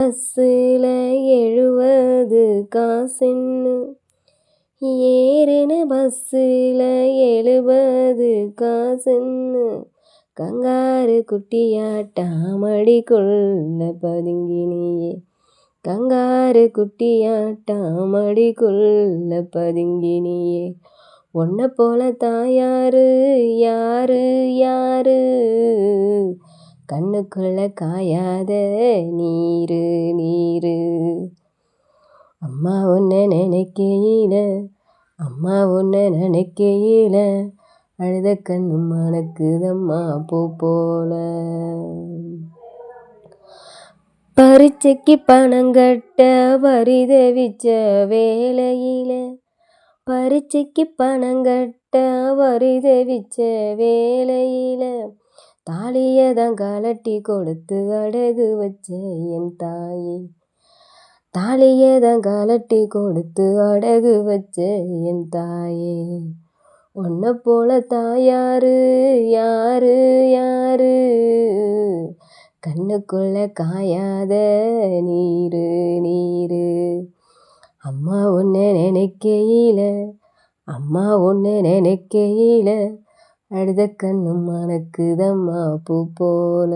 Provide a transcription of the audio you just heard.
பஸ்ஸில் எழுவது காசுன்னு. ஏறின பஸ்ஸில் எழுபது காசுன்னு. கங்காரு குட்டியாட்டாமடிக்குள்ள பதுங்கினியே. கங்காரு குட்டியாட்டாமடிக்குள்ள பதுங்கினியே. உன்னை போல தாயாரு யாரு யாரு? கண்ணுக்குள்ள காயாத நீரு நீரு. அம்மா ஒன்று நினைக்கையில அம்மா ஒன்று நினைக்கையில அழுத கண்ணு மணக்குதம்மா பூ போல. பரீட்சைக்கு பணம் கட்ட பரிதவிச்ச வேலையில பரீட்சைக்கு பணம் கட்ட பரிதவிச்ச வேலையில தாலியை தான் கலட்டி கொடுத்து அடகு வச்ச என் தாயே. தாலியை தான் கலட்டி கொடுத்து அடகு வச்ச என் தாயே. உன்னை போல தாயாரு யாரு யாரு கண்ணுக்குள்ள காயாத நீரு நீரு. அம்மா ஒன்று நினைக்கையில அம்மா ஒன்று நினைக்கையில அழுத கண்ணும் மணக்குதம்மா பூ போல.